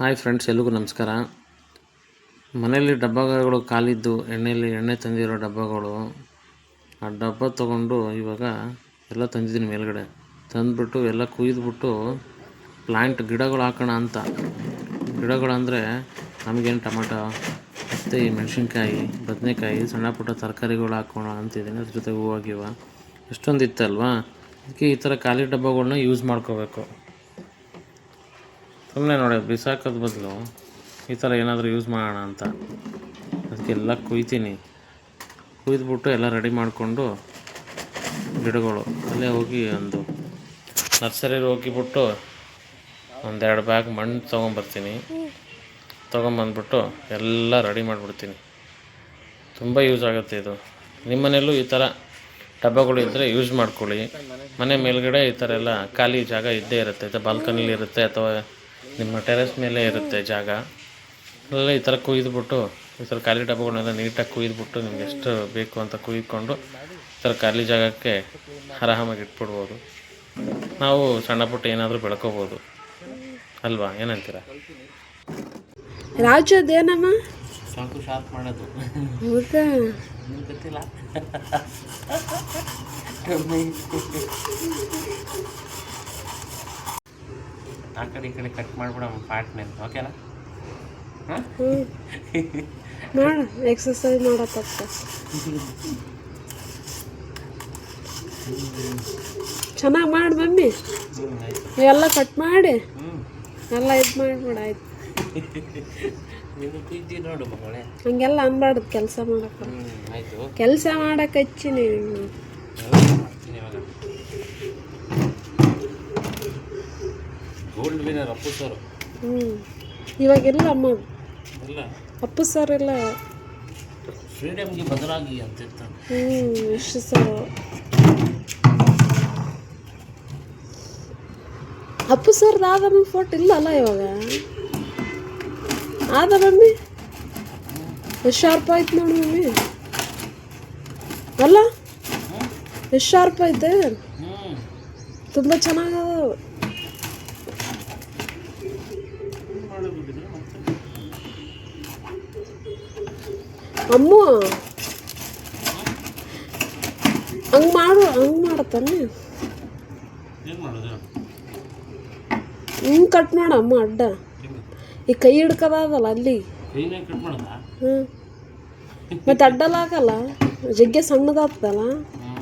Hi friends ಎಲ್ರಿಗೂ ನಮಸ್ಕಾರ. ಮನೆಯಲ್ಲಿ ಡಬ್ಬಗಳು ಕಾಲಿದ್ದು ಎಣ್ಣೆಯಲ್ಲಿ ಎಣ್ಣೆ ತಂದಿರೋ ಡಬ್ಬಗಳು, ಆ ಡಬ್ಬ ತೊಗೊಂಡು ಇವಾಗ ಎಲ್ಲ ತಂದಿದ್ದೀನಿ ಮೇಲ್ಗಡೆ. ತಂದುಬಿಟ್ಟು ಎಲ್ಲ ಕುಯ್ದುಬಿಟ್ಟು ಪ್ಲ್ಯಾಂಟ್ ಗಿಡಗಳು ಹಾಕೋಣ ಅಂತ. ಗಿಡಗಳಂದರೆ ನಮಗೇನು ಟೊಮೆಟೊ, ಮತ್ತು ಈ ಮೆಣಸಿನ್ಕಾಯಿ, ಬದನೆಕಾಯಿ, ಸಣ್ಣ ಪುಟ್ಟ ತರಕಾರಿಗಳು ಹಾಕೋಣ ಅಂತಿದ್ದೀನಿ. ಅದ್ರ ಜೊತೆ ಹೂವು, ಗಿವ. ಎಷ್ಟೊಂದು ಇತ್ತಲ್ವಾ ಅದಕ್ಕೆ ಈ ಥರ ಖಾಲಿ ಡಬ್ಬಗಳನ್ನ ಯೂಸ್ ಮಾಡ್ಕೋಬೇಕು. ಸುಮ್ಮನೆ ನೋಡಿ, ಬಿಸಾಕೋದು ಬದಲು ಈ ಥರ ಏನಾದರೂ ಯೂಸ್ ಮಾಡೋಣ ಅಂತ. ಅದಕ್ಕೆಲ್ಲ ಕುಯ್ತೀನಿ. ಕುಯ್ದುಬಿಟ್ಟು ಎಲ್ಲ ರೆಡಿ ಮಾಡಿಕೊಂಡು ಗಿಡಗಳು, ಅಲ್ಲೇ ಹೋಗಿ ಒಂದು ನರ್ಸರಿಗೆ ಹೋಗಿಬಿಟ್ಟು ಒಂದೆರಡು ಬ್ಯಾಗ್ ಮಣ್ಣು ತೊಗೊಂಬರ್ತೀನಿ. ತೊಗೊಂಬಂದ್ಬಿಟ್ಟು ಎಲ್ಲ ರೆಡಿ ಮಾಡಿಬಿಡ್ತೀನಿ. ತುಂಬ ಯೂಸ್ ಆಗುತ್ತೆ ಇದು. ನಿಮ್ಮ ಮನೆಯಲ್ಲೂ ಈ ಥರ ಡಬ್ಬಗಳು ಇದ್ದರೆ ಯೂಸ್ ಮಾಡ್ಕೊಳ್ಳಿ. ಮನೆ ಮೇಲ್ಗಡೆ ಈ ಥರ ಎಲ್ಲ ಖಾಲಿ ಜಾಗ ಇದ್ದೇ ಇರುತ್ತೆ, ಅಥವಾ ಬಾಲ್ಕನಿಲಿ ಇರುತ್ತೆ, ಅಥವಾ ನಿಮ್ಮ ಟೆರೆಸ್ ಮೇಲೆ ಇರುತ್ತೆ ಜಾಗ. ಅಲ್ಲೇ ಈ ಥರ ಕುಯ್ದುಬಿಟ್ಟು ಈ ಥರ ಖಾಲಿ ಡಬ್ಬಗಳನ್ನೆಲ್ಲ ನೀಟಾಗಿ ಕುಯ್ದುಬಿಟ್ಟು ನಿಮ್ಗೆ ಎಷ್ಟು ಬೇಕು ಅಂತ ಕುಯ್ಕೊಂಡು ಈ ಥರ ಖಾಲಿ ಜಾಗಕ್ಕೆ ಆರಾಮಾಗಿ ಇಟ್ಬಿಡ್ಬೋದು. ನಾವು ಸಣ್ಣ ಪುಟ್ಟ ಏನಾದರೂ ಬೆಳ್ಕೋಬೋದು. ಅಲ್ವಾ? ಏನಂತೀರ ರಾಜು ಅದೇನಮ್ಮ? ಸಾಕು ಶಾರ್ಪ್ ಮಾಡೋದು. ಹೌದಾ? ಗೊತ್ತಿಲ್ಲ? ಆ ಕಡೆ ಈ ಕಡೆ ಕಟ್ ಮಾಡ್ಬಿಡಮ್ಮ ಪಾರ್ಟ್ನಲ್ಲಿ ಓಕೆನಾ ಹಾಂ? ಮಾಡ ಎಕ್ಸಸೈಸ್ ಮಾಡತ್ತಪ್ಪ ಚೆನ್ನಾಗಿ ಮಾಡಿ ಮಮ್ಮಿ. ಎಲ್ಲ ಕಟ್ ಮಾಡಿ. ಎಲ್ಲ ಇದು ಮಾಡಿಬಿಡ ಆಯ್ತು. ನೋಡು ಮಗಳೇ. ಹಂಗೆಲ್ಲ ಅನ್ಬಾರ್ದು ಕೆಲಸ ಮಾಡಕ್ಕೆ. ಕೆಲಸ ಮಾಡಕ್ಕೆ ಹಚ್ಚಿನಿ ಮಾಡ್ತೀನಿ ಇವಾಗ ಗೋಲ್ಡ್ ವಿನರ್ ಅಪ್ಪು ಸರ್ ಹ್ಞೂ ಇವಾಗೆಲ್ಲ ಅಮ್ಮ ಎಲ್ಲ. ಅಪ್ಪು ಸರ್ ಎಲ್ಲ ಫ್ರೀಡಮ್ಗೆ ಬದಲಾಗಿ ಅಂತ ಇರ್ತಾರೆ. ಹ್ಞೂ ಎಷ್ಟು ಸರ್ ಅಪ್ಪು ಸರ್ದು ಆದಮ್ಮ ಫೋಟ್ ಇಲ್ಲ ಅಲ್ಲ ಇವಾಗ? ಆದ ಮಮ್ಮಿ ಎಷ್ಟು ಶಾರ್ಪ್ ಆಯ್ತು ನೋಡಿ ಮಮ್ಮಿ. ಅಲ್ಲ? ಎಷ್ಟು ಶಾರ್ಪ್ ಐತೆ ತುಂಬ ಚೆನ್ನಾಗದ ಅಮ್ಮು. ಹಂಗೆ ಮಾಡು ಹಂಗೆ ಮಾಡತ್ತಾನೆ ಹಿಂಗೆ ಕಟ್ ಮಾಡ ಅಮ್ಮ ಅಡ್ಡ. ಈ ಕೈ ಹಿಡ್ಕದಾಗಲ್ಲ ಅಲ್ಲಿ. ಹ್ಞೂ ಮತ್ತೆ ಅಡ್ಡಲಾಗಲ್ಲ ಜಗ್ಗೆ ಸಣ್ಣದಾಗ್ತದಲ್ಲ. ಹ್ಞೂ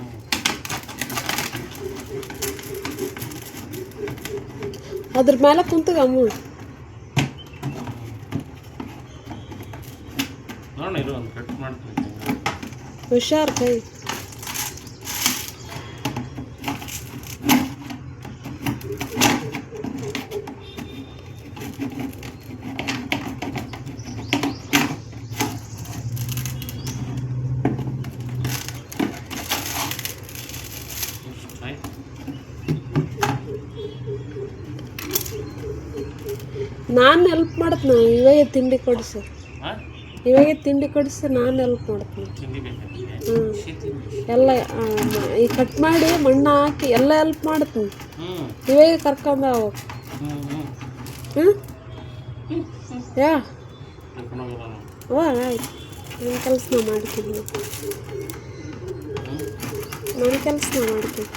ಅದ್ರ ಮೇಲೆ ಕುಂತಗ ಅಮ್ಮ ನೋಡೋಣ ಇರು ಒಂದು ಕಟ್ ಹುಷಾರ್ ಕೈ. ನಾನು ಹೆಲ್ಪ್ ಮಾಡತ್ನ ಇವೇ ತಿಂಡಿ ಕೊಡಿ ಹಾಂ ಇವಾಗೆ ತಿಂಡಿ ಕೊಡಿಸಿ ನಾನು ಎಲ್ಪ್ ಮಾಡ್ತೀನಿ. ಹ್ಞೂ ಎಲ್ಲ ಈ ಕಟ್ ಮಾಡಿ ಮಣ್ಣು ಹಾಕಿ ಎಲ್ಲ ಎಲ್ಪ್ ಮಾಡ್ತೀನಿ. ಇವಾಗ ಕರ್ಕೊಂಡು ಹ್ಞೂ ಯಾ? ಓ ಆಯ್ತು. ನನ್ನ ಕೆಲಸ ಮಾಡ್ತೀನಿ. ನನ್ನ ಕೆಲಸ ಮಾಡ್ತೀನಿ.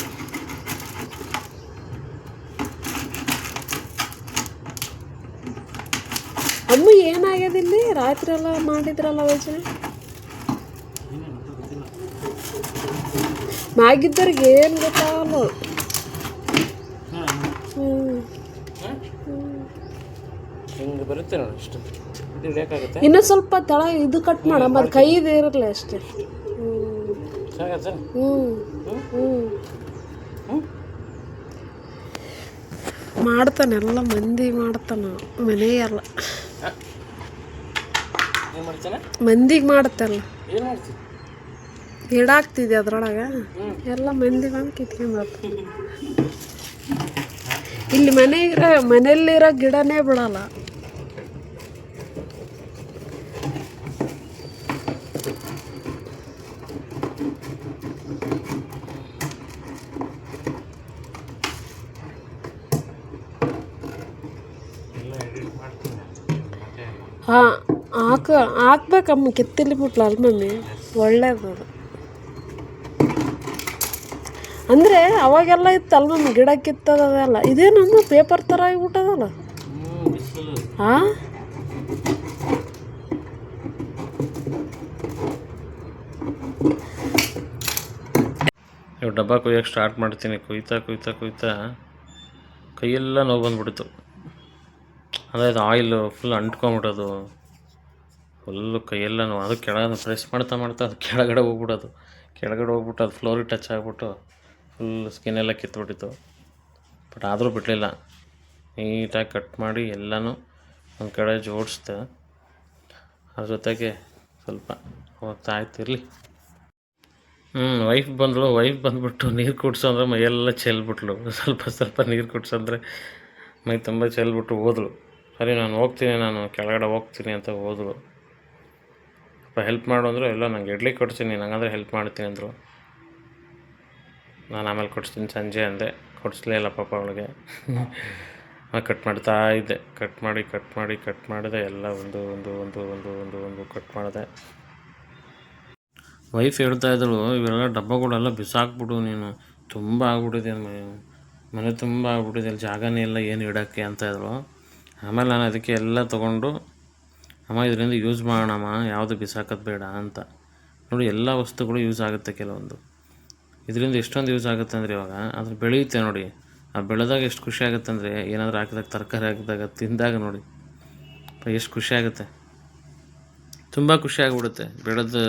ಅಮ್ಮ ಏನಾಗ್ಯದಿಲ್ಲಿ ರಾತ್ರಿ ಎಲ್ಲ ಮಾಡಿದ್ರಲ್ಲ ಯೋಚನೆ? ಮಾಗಿದ್ದವ್ರಿಗೆ ಏನು ಗೊತ್ತಾಗಲ್ಲ ಹಿಂಗೆ ಬರುತ್ತೆ ನೋಡಿ ಇಷ್ಟು ಇದು ಬೇಕಾಗುತ್ತೆ. ಇನ್ನೂ ಸ್ವಲ್ಪ ತಳ ಇದು ಕಟ್ ಮಾಡ ಮತ್ತು ಕೈದು ಇರಲ್ಲ ಅಷ್ಟೇ. ಸಾಗತ್ತೆ ಹ್ಞೂ ಹ್ಞೂ ಮಾಡ್ತಾನೆ ಎಲ್ಲ ಮಂದಿ ಮಾಡ್ತಾನ ಮನೆಯಲ್ಲ. ಏನು ಮಾಡ್ತಾನೆ ಮಂದಿಗೆ ಮಾಡುತ್ತಲ್ಲ. ಏನು ಹಾಕ್ತಿದ್ದೆ ಅದ್ರೊಳಗೆ. ಎಲ್ಲ ಮಂದಿ ಬಂದು ಕಿತ್ಕೊಂಡು ಇಲ್ಲಿ ಮನೆ ಇರೋ ಮನೆಯಲ್ಲಿರೋ ಗಿಡನೇ ಬಿಡಲ್ಲ ಎಲ್ಲ ಎಡಿಟ್ ಮಾಡ್ತೀನಿ ಮತ್ತೆ ಹಾಂ ಹಾಕ ಹಾಕ್ಬೇಕಮ್ಮ ಕೆತ್ತಿಲಿ ಬಿಟ್ಲಲ್ಲ ಮಮ್ಮಿ ಒಳ್ಳೇದು ಅಂದರೆ ಅವಾಗೆಲ್ಲ ಇತ್ತಲ್ಲ ಮಮ್ಮಿ ಗಿಡ ಕಿತ್ತದಲ್ಲ ಇದೇನಮ್ಮ ಪೇಪರ್ ಥರ ಆಗಿಬಿಟ್ಟದಲ್ಲ? ಹಾಂ ಇವು ಡಬ್ಬ ಕೊಯ್ಯೋಕೆ ಸ್ಟಾರ್ಟ್ ಮಾಡ್ತೀನಿ. ಕೊಯ್ತಾ, ಕುಯ್ತಾ ಕುಯ್ತಾ ಕೈಯೆಲ್ಲ ನೋವು ಬಂದ್ಬಿಡ್ತು. ಅದಾಯ್ತು ಆಯಿಲು ಫುಲ್ ಅಂಟ್ಕೊಂಬಿಡೋದು ಫುಲ್ಲು ಕೈಯೆಲ್ಲ ಅದು ಕೆಳಗಡೆ ಪ್ರೆಸ್ ಮಾಡ್ತಾ ಮಾಡ್ತಾ ಅದು ಕೆಳಗಡೆ ಹೋಗ್ಬಿಡೋದು. ಕೆಳಗಡೆ ಹೋಗ್ಬಿಟ್ಟು ಅದು ಫ್ಲೋರಿಗೆ ಟಚ್ ಆಗಿಬಿಟ್ಟು ಫುಲ್ ಸ್ಕಿನ್ ಎಲ್ಲ ಕಿತ್ಬಿಟ್ಟಿತ್ತು. ಬಟ್ ಆದರೂ ಬಿಡಲಿಲ್ಲ. ನೀಟಾಗಿ ಕಟ್ ಮಾಡಿ ಎಲ್ಲನೂ ಒಂದು ಕಡೆ ಜೋಡಿಸ್ದೆ. ಅದ್ರ ಜೊತೆಗೆ ಸ್ವಲ್ಪ ಹೋಗ್ತಾ ಇರಲಿ. ಹ್ಞೂ ವೈಫ್ ಬಂದಳು. ವೈಫ್ ಬಂದುಬಿಟ್ಟು ನೀರು ಕುಡ್ಸು ಅಂದರೆ ಮೈಯೆಲ್ಲ ಚೆಲ್ಬಿಟ್ಲು. ಸ್ವಲ್ಪ ಸ್ವಲ್ಪ ನೀರು ಕುಡ್ಸಂದ್ರೆ ಮೈ ತುಂಬ ಚೆಲ್ಬಿಟ್ಟು ಹೋದಳು. ಸರಿ, ನಾನು ಹೋಗ್ತೀನಿ ನಾನು. ಕೆಳಗಡೆ ಹೋಗ್ತೀನಿ ಅಂತ ಹೋದಳು. ಹೆಲ್ಪ್ ಮಾಡು ಅಂದರು ಎಲ್ಲ ನಂಗೆ ಇಡ್ಲಿ ಕೊಡ್ತೀನಿ, ನಂಗಂದ್ರೆ ಹೆಲ್ಪ್ ಮಾಡ್ತೀನಿ ಅಂದರು. ನಾನು ಆಮೇಲೆ ಕೊಡಿಸ್ತೀನಿ ಸಂಜೆ ಅಂದೆ. ಕೊಡಿಸ್ಲೇ ಇಲ್ಲ ಪಾಪ ಅವಳಿಗೆ. ಕಟ್ ಮಾಡ್ತಾ ಇದ್ದೆ. ಕಟ್ ಮಾಡಿ ಕಟ್ ಮಾಡಿ ಕಟ್ ಮಾಡಿದೆ. ಎಲ್ಲ ಒಂದು ಒಂದು ಒಂದು ಒಂದು ಒಂದು ಒಂದು ಕಟ್ ಮಾಡಿದೆ. ವೈಫ್ ಹೇಳ್ತಾ ಇದ್ದಳು ಇವೆಲ್ಲ ಡಬ್ಬಗಳೆಲ್ಲ ಬಿಸಾಕ್ಬಿಡು ನೀನು. ತುಂಬ ಆಗ್ಬಿಟ್ಟಿದೆ ಮನೆ. ಮನೆ ತುಂಬ ಆಗ್ಬಿಟ್ಟಿದೆ. ಅಲ್ಲಿ ಜಾಗನೇ ಇಲ್ಲ, ಏನು ಇಡೋಕ್ಕೆ? ಅಂತ ಇದ್ರು ಆಮೇಲೆ ನಾನು ಅದಕ್ಕೆ ಎಲ್ಲ ತೊಗೊಂಡು ಅಮ್ಮ, ಇದರಿಂದ ಯೂಸ್ ಮಾಡೋಣಮ್ಮ, ಯಾವುದು ಬಿಸಾಕೋದು ಬೇಡ ಅಂತ. ನೋಡಿ, ಎಲ್ಲ ವಸ್ತುಗಳು ಯೂಸ್ ಆಗುತ್ತೆ ಕೆಲವೊಂದು. ಇದರಿಂದ ಎಷ್ಟೊಂದು ಯೂಸ್ ಆಗುತ್ತೆ ಅಂದರೆ ಇವಾಗ ಅದು ಬೆಳೆಯುತ್ತೆ ನೋಡಿ. ಆ ಬೆಳೆದಾಗ ಎಷ್ಟು ಖುಷಿ ಆಗುತ್ತೆ ಅಂದರೆ ಏನಾದರೂ ಹಾಕಿದಾಗ, ತರಕಾರಿ ಹಾಕಿದಾಗ, ತಿಂದಾಗ ನೋಡಿ. ಎಷ್ಟು ಖುಷಿ ಆಗುತ್ತೆ. ತುಂಬ ಖುಷಿ ಆಗಿಬಿಡುತ್ತೆ ಬೆಳೆದು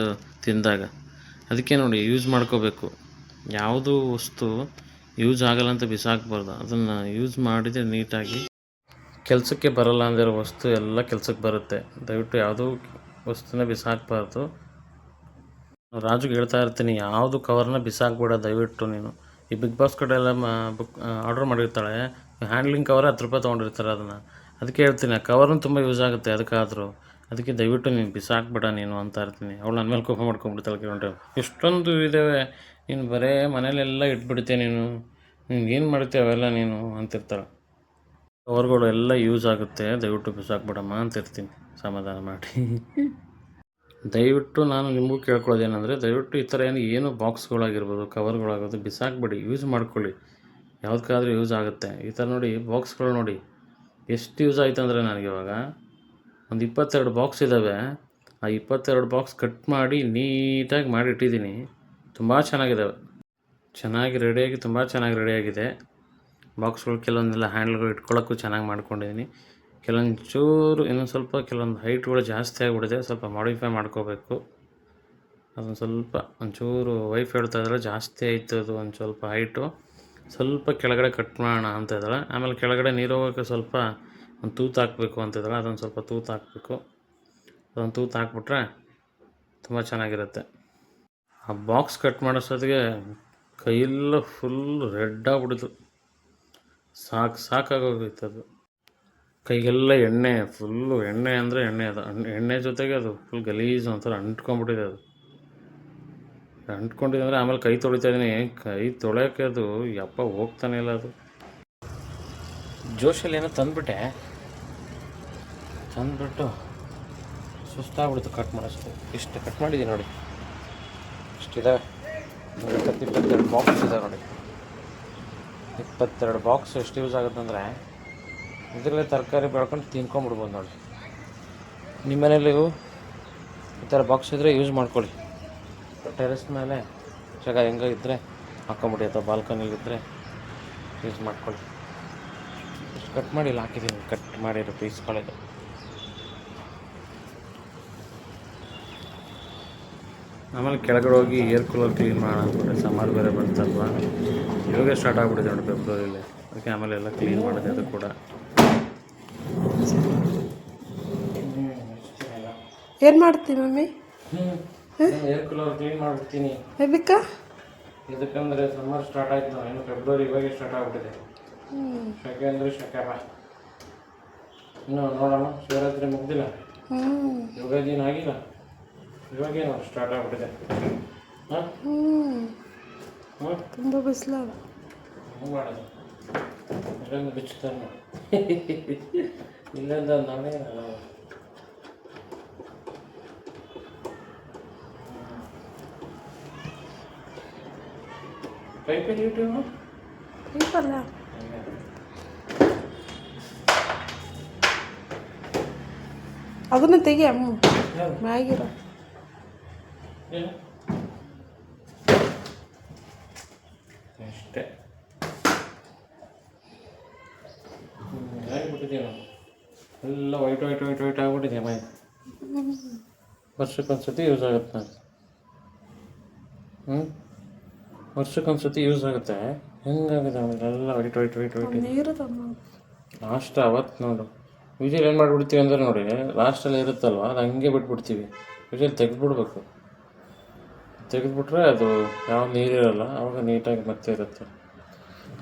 ತಿಂದಾಗ. ಅದಕ್ಕೆ ನೋಡಿ ಯೂಸ್ ಮಾಡ್ಕೋಬೇಕು. ಯಾವುದು ವಸ್ತು ಯೂಸ್ ಆಗಲ್ಲ ಅಂತ ಬಿಸಾಕಬಾರ್ದು. ಅದನ್ನು ಯೂಸ್ ಮಾಡಿದರೆ ನೀಟಾಗಿ ಕೆಲಸಕ್ಕೆ ಬರಲ್ಲ ಅಂದಿರೋ ವಸ್ತು ಎಲ್ಲ ಕೆಲಸಕ್ಕೆ ಬರುತ್ತೆ. ದಯವಿಟ್ಟು ಯಾವುದೂ ವಸ್ತುನ ಬಿಸಾಕಬಾರ್ದು. ರಾಜುಗೆ ಹೇಳ್ತಾ ಇರ್ತೀನಿ, ಯಾವುದು ಕವರ್ನ ಬಿಸಾಕ್ಬೇಡ ದಯವಿಟ್ಟು ನೀನು. ಈ ಬಿಗ್ ಬಾಸ್ ಕಡೆ ಎಲ್ಲ ಬುಕ್ ಆರ್ಡ್ರ್ ಮಾಡಿರ್ತಾಳೆ ಹ್ಯಾಂಡ್ಲಿಂಗ್ ಕವರ್ ಹತ್ತು ರೂಪಾಯಿ ತೊಗೊಂಡಿರ್ತಾರೆ ಅದನ್ನು. ಅದಕ್ಕೆ ಹೇಳ್ತೀನಿ, ಆ ಕವರ್ನು ತುಂಬ ಯೂಸ್ ಆಗುತ್ತೆ ಅದಕ್ಕಾದರೂ. ಅದಕ್ಕೆ ದಯವಿಟ್ಟು ನೀನು ಬಿಸಾಕ್ಬೇಡ ನೀನು ಅಂತ ಇರ್ತೀನಿ. ಅವಳು ನನ್ನ ಮೇಲೆ ಕೋಪ ಮಾಡ್ಕೊಂಡ್ಬಿಡ್ತಾಳೆ ಕೇಳ್ಕೊಂಡ್ರೆ ಇಷ್ಟೊಂದು ಇದ್ದಾವೆ ನೀನು ಬರೇ ಮನೇಲೆಲ್ಲ ಇಟ್ಬಿಡ್ತೀಯ ನೀನು. ನೀನು ಏನು ಮಾಡ್ತೀಯ ಅವೆಲ್ಲ ನೀನು ಅಂತಿರ್ತಾಳೆ. ಕವರ್ಗಳು ಎಲ್ಲ ಯೂಸ್ ಆಗುತ್ತೆ. ದಯವಿಟ್ಟು ಬಿಸಾಕ್ಬಿಡಮ್ಮ ಅಂತ ಇರ್ತೀನಿ. ಸಮಾಧಾನ ಮಾಡಿ. ದಯವಿಟ್ಟು ನಾನು ನಿಮಗೂ ಕೇಳ್ಕೊಳ್ಳೋದೇನೆಂದರೆ ದಯವಿಟ್ಟು ಈ ಥರ ಏನು ಏನು ಬಾಕ್ಸ್ಗಳಾಗಿರ್ಬೋದು ಕವರ್ಗಳಾಗೋದು ಬಿಸಾಕ್ಬೇಡಿ. ಯೂಸ್ ಮಾಡ್ಕೊಳ್ಳಿ. ಯಾವುದಕ್ಕಾದ್ರೂ ಯೂಸ್ ಆಗುತ್ತೆ. ಈ ಥರ ನೋಡಿ ಬಾಕ್ಸ್ಗಳು ನೋಡಿ. ಎಷ್ಟು ಯೂಸ್ ಆಯಿತು ಅಂದರೆ ನನಗೆ ಇವಾಗ ಒಂದು ಇಪ್ಪತ್ತೆರಡು ಬಾಕ್ಸ್ ಇದ್ದಾವೆ ಆ ಇಪ್ಪತ್ತೆರಡು ಬಾಕ್ಸ್ ಕಟ್ ಮಾಡಿ ನೀಟಾಗಿ ಮಾಡಿಟ್ಟಿದ್ದೀನಿ. ತುಂಬ ಚೆನ್ನಾಗಿದ್ದಾವೆ ಚೆನ್ನಾಗಿ ರೆಡಿಯಾಗಿ ತುಂಬ ಚೆನ್ನಾಗಿ ರೆಡಿಯಾಗಿದೆ ಬಾಕ್ಸ್ಗಳು ಕೆಲವೊಂದೆಲ್ಲ ಹ್ಯಾಂಡ್ಲ್ಗಳು ಇಟ್ಕೊಳ್ಳೋಕ್ಕೂ ಚೆನ್ನಾಗಿ ಮಾಡ್ಕೊಂಡಿದ್ದೀನಿ. ಕೆಲವೊಂದು ಚೂರು ಇನ್ನೊಂದು ಸ್ವಲ್ಪ ಕೆಲವೊಂದು ಹೈಟ್ಗಳು ಜಾಸ್ತಿ ಆಗಿಬಿಡಿದೆ ಸ್ವಲ್ಪ ಮಾಡಿಫೈ ಮಾಡ್ಕೋಬೇಕು. ಅದೊಂದು ಸ್ವಲ್ಪ ಒಂಚೂರು ವೈಫ್ ಹೇಳ್ತಾ ಜಾಸ್ತಿ ಆಯಿತು ಅದು ಒಂದು ಸ್ವಲ್ಪ ಹೈಟು. ಸ್ವಲ್ಪ ಕೆಳಗಡೆ ಕಟ್ ಮಾಡೋಣ ಅಂತ ಇದ್ದಾಳೆ. ಆಮೇಲೆ ಕೆಳಗಡೆ ನೀರು ಹೋಗೋಕ್ಕೆ ಸ್ವಲ್ಪ ಒಂದು ತೂತು ಹಾಕಬೇಕು ಅಂತಿದ್ದಾಳೆ ಅದೊಂದು ಸ್ವಲ್ಪ ತೂತು ಹಾಕಬೇಕು. ಅದೊಂದು ತೂತು ಹಾಕ್ಬಿಟ್ರೆ ತುಂಬ ಚೆನ್ನಾಗಿರುತ್ತೆ. ಆ ಬಾಕ್ಸ್ ಕಟ್ ಮಾಡೋಷ್ಟೊತ್ತಿಗೆ ಕೈಯೆಲ್ಲ ಫುಲ್ ರೆಡ್ ಆಗ್ಬಿಡ್ತು. ಸಾಕು ಸಾಕಾಗೋಗಿತ್ತು ಅದು ಕೈಗೆಲ್ಲ ಎಣ್ಣೆ ಫುಲ್ಲು ಎಣ್ಣೆ ಅಂದರೆ ಎಣ್ಣೆ ಅದು. ಎಣ್ಣೆ ಜೊತೆಗೆ ಅದು ಫುಲ್ ಗಲೀಜು ಒಂಥರ ಅಂಟ್ಕೊಂಡ್ಬಿಟ್ಟಿದೆ ಅದು. ಅಂಟ್ಕೊಂಡಿದೆ ಅಂದರೆ ಆಮೇಲೆ ಕೈ ತೊಳಿತಾ ಇದ್ದೀನಿ. ಕೈ ತೊಳೆಯೋಕೆ ಅದು ಯಪ್ಪ ಹೋಗ್ತಾನೆ ಇಲ್ಲ ಅದು. ಜೋಶಲ್ಲಿ ಏನೋ ತಂದುಬಿಟ್ಟೆ. ತಂದುಬಿಟ್ಟು ಸುಸ್ತಾಗ್ಬಿಡ್ತು ಕಟ್ ಮಾಡೋಷ್ಟು. ಇಷ್ಟು ಕಟ್ ಮಾಡಿದ್ದೀನಿ ನೋಡಿ. ಇಷ್ಟಿದೆ ಇಪ್ಪತ್ತೆರಡು ಬಾಕ್ಸ್ ಇದೆ ನೋಡಿ. ಇಪ್ಪತ್ತೆರಡು ಬಾಕ್ಸ್ ಎಷ್ಟು ಯೂಸ್ ಆಗುತ್ತೆ ಅಂದರೆ, ಇದರಲ್ಲೇ ತರಕಾರಿ ಬೆಳ್ಕೊಂಡು ತಿನ್ಕೊಂಬಿಡ್ಬೋದು ನೋಡಿ. ನಿಮ್ಮ ಮನೇಲಿ ಇವು, ಈ ಥರ ಬಾಕ್ಸ್ ಇದ್ದರೆ ಯೂಸ್ ಮಾಡ್ಕೊಳ್ಳಿ. ಟೆರೆಸ್ ಮೇಲೆ ಜಾಗ ಹೆಂಗ ಇದ್ದರೆ ಹಾಕೊಂಬಿಡಿ ಅಥವಾ ಬಾಲ್ಕನಿಲಿದ್ದರೆ ಯೂಸ್ ಮಾಡ್ಕೊಳ್ಳಿ. ಇಷ್ಟು ಕಟ್ ಮಾಡಿ ಇಲ್ಲಿ ಹಾಕಿದ್ದೀನಿ ಕಟ್ ಮಾಡಿರೋ ಪೀಸ್ಗಳಿದೆ ಆಮೇಲೆ ಕೆಳಗಡೆ ಹೋಗಿ ಏರ್ ಕೂಲರ್ ಕ್ಲೀನ್ ಮಾಡೋಣ ಸಮರ್ ಸಮ್ಮರ್ ಬೇರೆ ಬಂತಲ್ವಾ? ಇವಾಗ ಸ್ಟಾರ್ಟ್ ಆಗ್ಬಿಟ್ಟಿದೆ ನೋಡಿ ಫೆಬ್ರವರಿಲಿ ಅದಕ್ಕೆ ಆಮೇಲೆ ಎಲ್ಲ ಕ್ಲೀನ್ ಮಾಡಿದೆ ಅದು ಕೂಡ. ಏನು ಮಾಡ್ತೀನಿ ಮಮ್ಮಿ? ಏರ್ ಕೂಲರ್ ಕ್ಲೀನ್ ಮಾಡ್ಬಿಡ್ತೀನಿ. ಎದಕ್ಕೆ? ಇದಕ್ಕಂದ್ರೆ ಸಮ್ಮರ್ ಸ್ಟಾರ್ಟ್ ಆಯ್ತು ನಾವು ಇನ್ನು ಫೆಬ್ರವರಿ ಇವಾಗ ಸ್ಟಾರ್ಟ್ ಆಗ್ಬಿಟ್ಟಿದೆ. ಶಕೆ ಅಂದರೆ ಶೆಕೆ ಬಾ ಇನ್ನು ನೋಡೋಣ ಶಿವರಾತ್ರಿ ಮುಗ್ದಿಲ್ಲ. ಹ್ಞೂ ಯುಗಾದಿ ದಿನ ಆಗಿಲ್ಲ. ಇವಾಗೇ ನೋಡಿ ಸ್ಟಾರ್ಟ್ ಆಗ್ಬಿಟ್ಟಿದೆ. ಹಾಂ? ಹ್ಞೂ ಹ್ಞೂ ತುಂಬ ಬಿಸಿಲಾಗ ಹಂಗೆ ಮಾಡೋದು. ಅಷ್ಟೊಂದು ಬಿಚ್ಚುತ್ತಾನೆ ಇಲ್ಲಿಂದ ನಾನೇ ಪೈಪಲ್ಲಿ ಯೂಟ್ಯೂಬ್ ಇಪ್ಪಲ್ಲ ಅದನ್ನ ತೆಗಿ ಅಮ್ಮ ಮ್ಯಾಗಿರೋ. ಅಷ್ಟೇ. ಆಗಿಬಿಟ್ಟಿದೆಯಲ್ಲ ಎಲ್ಲ ವೈಟ್ ವೈಟ್ ವೈಟ್ ವೈಟ್ ಆಗಿಬಿಟ್ಟಿದೆ ಮೈ. ವರ್ಷಕ್ಕೊಂದ್ಸತಿ ಯೂಸ್ ಆಗುತ್ತೆ. ನಾನು ಹ್ಞೂ ವರ್ಷಕ್ಕೊಂದ್ಸತಿ ಯೂಸ್ ಆಗುತ್ತೆ. ಹೆಂಗಾಗುತ್ತೆ ಆಮೇಲೆ ಎಲ್ಲ white white white white last ಅವತ್ತು ನೋಡು. ವಿಜಯ್ ಏನು ಮಾಡಿಬಿಡ್ತೀವಿ ಅಂದ್ರೆ ನೋಡಿ ಲಾಸ್ಟಲ್ಲಿ ಇರುತ್ತಲ್ವ? ಅದು ಹಂಗೆ ಬಿಟ್ಬಿಡ್ತೀವಿ. ವಿಜಯ್ ತೆಗೆದ್ಬಿಡ್ಬೇಕು. ತೆಗೆದ್ಬಿಟ್ರೆ ಅದು ಯಾವ ನೀರಿರಲ್ಲ ಆವಾಗ ನೀಟಾಗಿ ಮತ್ತೆ ಇರುತ್ತೆ.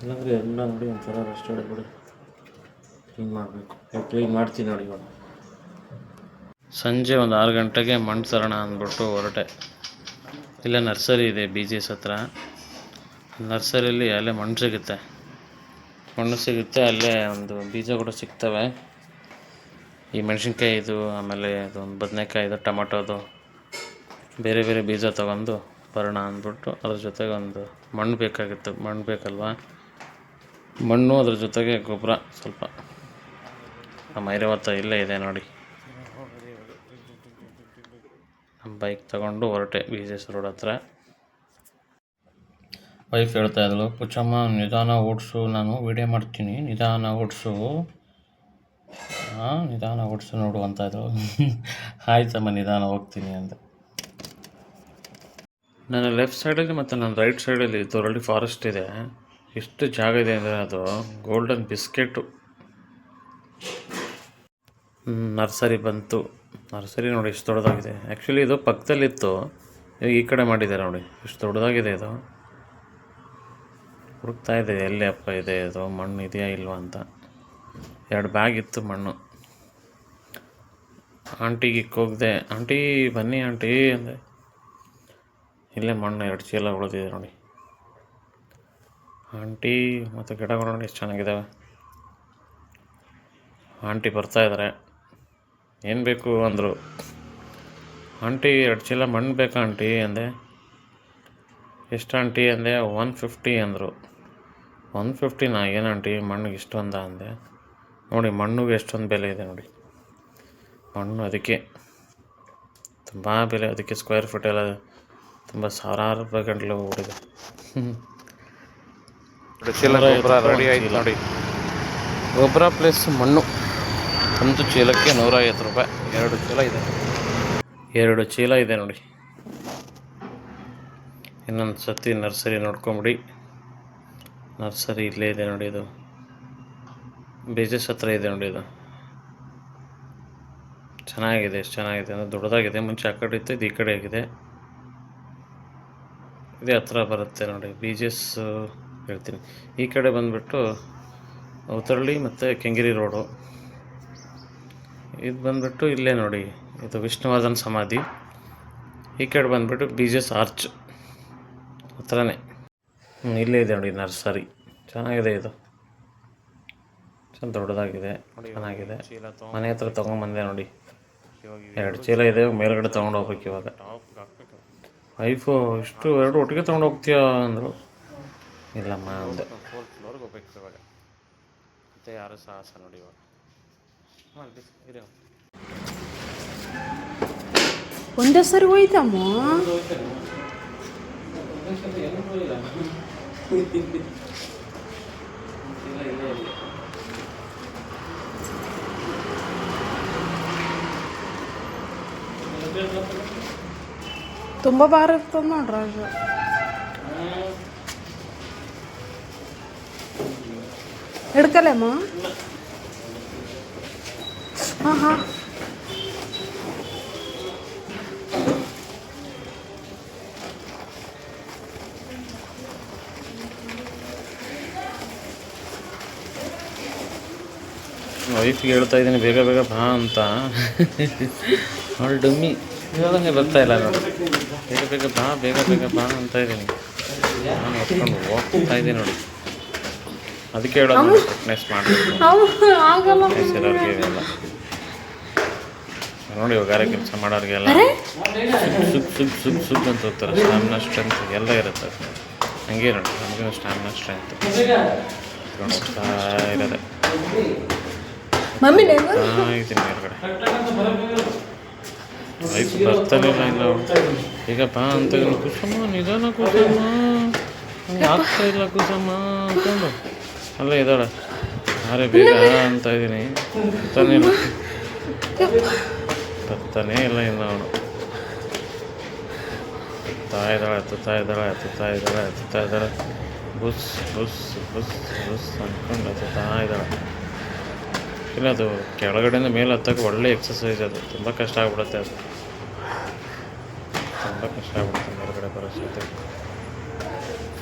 ಇಲ್ಲಾಂದರೆ ಎಲ್ಲ ನೋಡಿ ಒಂಥರ ರೆಸ್ಟ್ ಹೇಳ್ಬಿಡಿ ಕ್ಲೀನ್ ಮಾಡಬೇಕು. ಕ್ಲೀನ್ ಮಾಡ್ತೀನಿ ನೋಡಿ ಇವಾಗ. ಸಂಜೆ ಒಂದು ಆರು ಗಂಟೆಗೆ ಮಣ್ಣು ತರೋಣ ಅಂದ್ಬಿಟ್ಟು ಹೊರಟೆ. ಇಲ್ಲೇ ನರ್ಸರಿ ಇದೆ ಬಿ ಜಿ ಎಸ್ ಹತ್ರ. ನರ್ಸರಿಯಲ್ಲಿ ಅಲ್ಲೇ ಮಣ್ಣು ಸಿಗುತ್ತೆ. ಮಣ್ಣು ಸಿಗುತ್ತೆ ಅಲ್ಲೇ ಒಂದು ಬೀಜ ಕೂಡ ಸಿಗ್ತವೆ. ಈ ಮೆಣಸಿನ್ಕಾಯಿ ಇದು ಆಮೇಲೆ ಅದೊಂದು ಒಂದು ಬದನೆಕಾಯಿದು ಟೊಮಟೊದು ಬೇರೆ ಬೇರೆ ಬೀಜ ತಗೊಂಡು ಬರೋಣ ಅಂದ್ಬಿಟ್ಟು ಅದ್ರ ಜೊತೆಗೆ ಒಂದು ಮಣ್ಣು ಬೇಕಾಗಿತ್ತು. ಮಣ್ಣು ಬೇಕಲ್ವಾ? ಮಣ್ಣು ಅದ್ರ ಜೊತೆಗೆ ಗೊಬ್ಬರ ಸ್ವಲ್ಪ. ನಮ್ಮ ಐರಾವತ ಇಲ್ಲೇ ಇದೆ ನೋಡಿ. ನಮ್ಮ ಬೈಕ್ ತಗೊಂಡು ಹೊರಟೆ ಬಿ ಜಿ ಎಸ್ ರೋಡ್ ಹತ್ರ. ವೈಫ್ ಹೇಳ್ತಾ ಇದ್ಳು ಪುಚ್ಚಮ್ಮ, ನಿಧಾನ ಓಡಿಸು, ನಾನು ವಿಡಿಯೋ ಮಾಡ್ತೀನಿ. ನಿಧಾನ ಓಡಿಸು. ನಿಧಾನ ಓಡಿಸು ನೋಡು, ಅಂತ ಇದ್ರು. ಆಯ್ತಮ್ಮ, ನಿಧಾನ ಹೋಗ್ತೀನಿ ಅಂತ ನನ್ನ ಲೆಫ್ಟ್ ಸೈಡಲ್ಲಿ ಮತ್ತು ನನ್ನ ರೈಟ್ ಸೈಡಲ್ಲಿ ತೊರಳಿ ಫಾರೆಸ್ಟ್ ಇದೆ. ಎಷ್ಟು ಜಾಗ ಇದೆ ಅಂದರೆ ಅದು ಗೋಲ್ಡನ್ ಬಿಸ್ಕೆಟು ನರ್ಸರಿ ಬಂತು. ನರ್ಸರಿ ನೋಡಿ ಎಷ್ಟು ದೊಡ್ಡದಾಗಿದೆ. ಆ್ಯಕ್ಚುಲಿ ಇದು ಪಕ್ಕದಲ್ಲಿತ್ತು. ಈಗ ಈ ಕಡೆ ಮಾಡಿದ್ದಾರೆ ನೋಡಿ. ಎಷ್ಟು ದೊಡ್ಡದಾಗಿದೆ ಇದು. ಹುಡುಕ್ತಾ ಇದೆ, ಎಲ್ಲಿ ಅಪ್ಪ ಇದೆ ಇದು? ಮಣ್ಣು ಇದೆಯಾ ಇಲ್ವಾ ಅಂತ. ಎರಡು ಬ್ಯಾಗ್ ಇತ್ತು ಮಣ್ಣು. ಆಂಟಿಗೆ ಹೋಗ್ದೆ. ಆಂಟಿ ಬನ್ನಿ ಆಂಟಿ ಅಂದೆ ಇಲ್ಲೇ ಮಣ್ಣು ಎರಡು ಚೀಲ ಉಳಿದಿದೆ ನೋಡಿ. ಆಂಟಿ ಮತ್ತು ಗಿಡಗಳು ನೋಡಿ ಎಷ್ಟು ಚೆನ್ನಾಗಿದ್ದಾವೆ. ಆಂಟಿ ಬರ್ತಾ ಇದ್ದಾರೆ. ಏನು ಬೇಕು ಅಂದರು. ಆಂಟಿ ಎರಡು ಚೀಲ ಮಣ್ಣು ಬೇಕಾ ಆಂಟಿ ಅಂದೆ. ಎಷ್ಟು ಆಂಟಿ ಅಂದೆ. ಒನ್ ಫಿಫ್ಟಿ ಅಂದರು. ಒನ್ ಫಿಫ್ಟಿನಾ ಏನು ಆಂಟಿ ಮಣ್ಣಿಗೆ ಇಷ್ಟೊಂದ ಅಂದೆ. ನೋಡಿ ಮಣ್ಣಿಗೆ ಎಷ್ಟೊಂದು ಬೆಲೆ ಇದೆ ನೋಡಿ. ಮಣ್ಣು ಅದಕ್ಕೆ. ತುಂಬ ಬೆಲೆ ಅದಕ್ಕೆ ಸ್ಕ್ವೇರ್ ಫೀಟ್ ಎಲ್ಲ ತುಂಬ ಸಾವಿರಾರು ರೂಪಾಯಿ ಗಂಟಲು ಓಡಿದೆ ರೆಡಿ ಆಯ್ತು ನೋಡಿ. ಗೊಬ್ಬರ ಪ್ಲಸ್ ಮಣ್ಣು. ಒಂದು ಚೀಲಕ್ಕೆ ನೂರ ಐವತ್ತು ರೂಪಾಯಿ. ಎರಡು ಚೀಲ ಇದೆ. ಎರಡು ಚೀಲ ಇದೆ ನೋಡಿ. ಇನ್ನೊಂದು ಸತಿ ನರ್ಸರಿ ನೋಡ್ಕೊಂಬಿಡಿ. ನರ್ಸರಿ ಇಲ್ಲೇ ಇದೆ ನೋಡಿ ಇದು. ಬೇಜಸ್ ಹತ್ರ ಇದೆ ನೋಡಿ ಇದು. ಚೆನ್ನಾಗಿದೆ ಎಷ್ಟು ಚೆನ್ನಾಗಿದೆ ಅಂದರೆ ದೊಡ್ಡದಾಗಿದೆ. ಮುಂಚೆ ಆ ಕಡೆ ಇತ್ತು ಇದು ಈ ಕಡೆ ಆಗಿದೆ. ಇದೇ ಹತ್ರ ಬರುತ್ತೆ ನೋಡಿ ಬೀಜಸ್ ಹೇಳ್ತೀನಿ. ಈ ಕಡೆ ಬಂದುಬಿಟ್ಟು ಉತ್ತರಳ್ಳಿ ಮತ್ತು ಕೆಂಗೇರಿ ರೋಡು ಇದು ಬಂದುಬಿಟ್ಟು ಇಲ್ಲೇ ನೋಡಿ, ಇದು ವಿಷ್ಣುವರ್ಧನ್ ಸಮಾಧಿ. ಈ ಕಡೆ ಬಂದುಬಿಟ್ಟು ಬೀಜಸ್ ಆರ್ಚ್ ಹತ್ರನೇ. ಇಲ್ಲೇ ಇದೆ ನೋಡಿ ನರ್ಸರಿ. ಚೆನ್ನಾಗಿದೆ ಇದು. ಚೆನ್ನ ದೊಡ್ಡದಾಗಿದೆ, ಚೆನ್ನಾಗಿದೆ. ಮನೆ ಹತ್ರ ತೊಗೊಂಬಂದೆ ನೋಡಿ. ಎರಡು ಚೀಲ ಇದೆ, ಮೇಲ್ಗಡೆ ತೊಗೊಂಡು ಹೋಗ್ಬೇಕು ಇವಾಗ. ವೈಫು ಇಷ್ಟು ಎರಡು ಒಟ್ಟಿಗೆ ತೊಗೊಂಡು ಹೋಗ್ತೀಯಾ ಅಂದರು. ಇಲ್ಲಮ್ಮ ಅಂದೆ. ಫೋರ್ತ್ ಫ್ಲೋರ್ಗೆ ಹೋಗ್ಬೇಕು ಇವಾಗ ಮತ್ತೆ ಯಾರು ಸಾಹಸ ನೋಡಿ ಇವಾಗ ಒಂದೇ ಸರಿ ಹೋಯ್ತಮ್ಮ? ತುಂಬ ಭಾರ ಇರ್ತದೆ ನೋಡ್ರಿ ಅದು. ಹಿಡ್ಕಲೇಮ್ಮ ಹಾಂ ಹಾಂ. ವೈಫ್ಗೆ ಹೇಳ್ತಾ ಇದ್ದೀನಿ, ಬೇಗ ಬೇಗ ಬಾ ಅಂತ. ಅವಳು ಡಮ್ಮಿ. ಹೇಳಂಗೆ ಬರ್ತಾ ಇಲ್ಲ ನೋಡಿ. ಬೇಗ ಬೇಗ ಬಾ ಬೇಗ ಬೇಗ ಬಾ ಅಂತ ಇದ್ದೀನಿ. ನಾನು ಹೊತ್ಕೊಂಡು ಹೋಗ್ತಾ ಇದ್ದೀನಿ ನೋಡಿ. ಅದಕ್ಕೆ ಹೇಳೋದು ಫಿಟ್ನೆಸ್ ಮಾಡಬೇಕು ಅವು ಆಗಲ್ಲ ಫಿಟ್ನೆಸ್ ಇರೋರಿಗೆ ಇವೆಲ್ಲ ನೋಡಿ ಗಾರೆ ಕೆಲಸ ಮಾಡೋರಿಗೆಲ್ಲ ಸುಗ್ ಸುಗ್ ಸುಗ್ ಸುಗ್ ಅಂತ ಹೋಗ್ತಾರೆ ಸ್ಟ್ಯಾಮಿನಾ ಸ್ಟ್ರೆಂತ್ ಎಲ್ಲ ಇರುತ್ತೆ ಹಂಗೆ ನೋಡಿ. ನಮಗೂ ಸ್ಟಾಮಿನ ಸ್ಟ್ರೆಂತ್ ಹೋಗ್ತಾ ಇರೋದೆ. ಹೋಗ್ತಾ ಇದ್ದೀನಿ ಮೇಲ್ಗಡೆ. ಲೈಫ್ ಬರ್ತಾನೆ ಇಲ್ಲ. ಇಲ್ಲ ಅವ್ಳು. ಈಗ ಬಾ ಅಂತ ಕುಸಮ್ಮ ನಿಧಾನ ಕುಸಮ್ಮ ಆಗ್ತಾ ಇಲ್ಲ ಕುಸಮ್ಮ ಅಂದ್ಕೊಂಡು. ಅಲ್ಲೇ ಇದ್ದಾಳೆ. ಅರೆ ಬೇಗ ಅಂತ ಇದ್ದೀನಿ. ಬರ್ತಾನೆ ಇಲ್ಲ. ಬರ್ತಾನೆ ಇಲ್ಲ ಇನ್ನು ಅವನು. ಎತ್ತುತ್ತಾ ಇದ್ದಾಳೆ ಎತ್ತುತ್ತಾ ಇದ್ದಾಳೆ ಎತ್ತುತ್ತಾ ಇದ್ದಾಳೆ ಎತ್ತುತ್ತಾ ಇದ್ದಾಳೆ. ಬುಸ್ ಬುಸ್ ಬುಸ್ ಬುಸ್ ಅಂದ್ಕೊಂಡು ಎತ್ತುತ್ತಾ ಇದ್ದಾಳೆ. ಇಲ್ಲ ಅದು ಕೆಳಗಡೆಯಿಂದ ಮೇಲೆ ಹತ್ತಕ್ಕೆ ಒಳ್ಳೆ ಎಕ್ಸಸೈಸ್ ಅದು. ತುಂಬ ಕಷ್ಟ ಆಗ್ಬಿಡುತ್ತೆ ಅದು. ತುಂಬ ಕಷ್ಟ ಆಗ್ಬಿಡುತ್ತೆ ಮೇಲ್ಗಡೆ ಬರೋ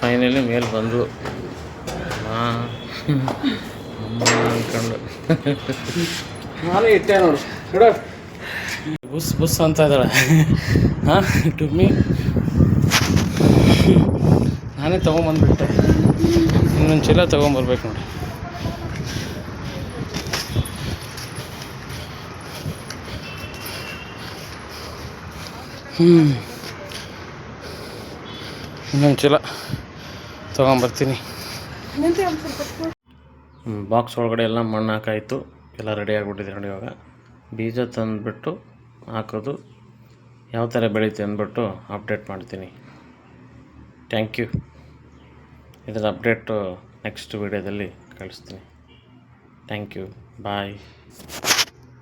ಫೈನಲಿ ಮೇಲೆ ಬಂದು ಅಮ್ಮ ಅನ್ಕೊಂಡು. ನಾನೇ ಇಟ್ಟೆ ನೋಡಿ. ನೋಡು ಬುಸ್ ಬುಸ್ ಅಂತ ಇದ್ದಾಳೆ. ಹಾಂ ಟುಮ್ಮಿ ನಾನೇ ತೊಗೊಂಬಂದ್ಬಿಟ್ಟೆ. ಇನ್ನೊಂದು ಚೀಲ ತೊಗೊಂಬರ್ಬೇಕು ನೋಡಿ. ಇನ್ನೊಂದು ಚೀಲ ತೊಗೊಂಬರ್ತೀನಿ. ಬಾಕ್ಸ್ ಒಳಗಡೆ ಎಲ್ಲ ಮಣ್ಣು ಹಾಕಾಯಿತು. ಎಲ್ಲ ರೆಡಿ ಆಗಿಬಿಟ್ಟಿದೆ ನೋಡಿ ಇವಾಗ. ಬೀಜ ತಂದುಬಿಟ್ಟು ಹಾಕೋದು. ಯಾವ ಥರ ಬೆಳೀತೆ ಅಂದ್ಬಿಟ್ಟು ಅಪ್ಡೇಟ್ ಮಾಡ್ತೀನಿ. ಥ್ಯಾಂಕ್ ಯು ಇದರ ಅಪ್ಡೇಟು ನೆಕ್ಸ್ಟ್ ವೀಡಿಯೋದಲ್ಲಿ ಕಳಿಸ್ತೀನಿ. Thank you bye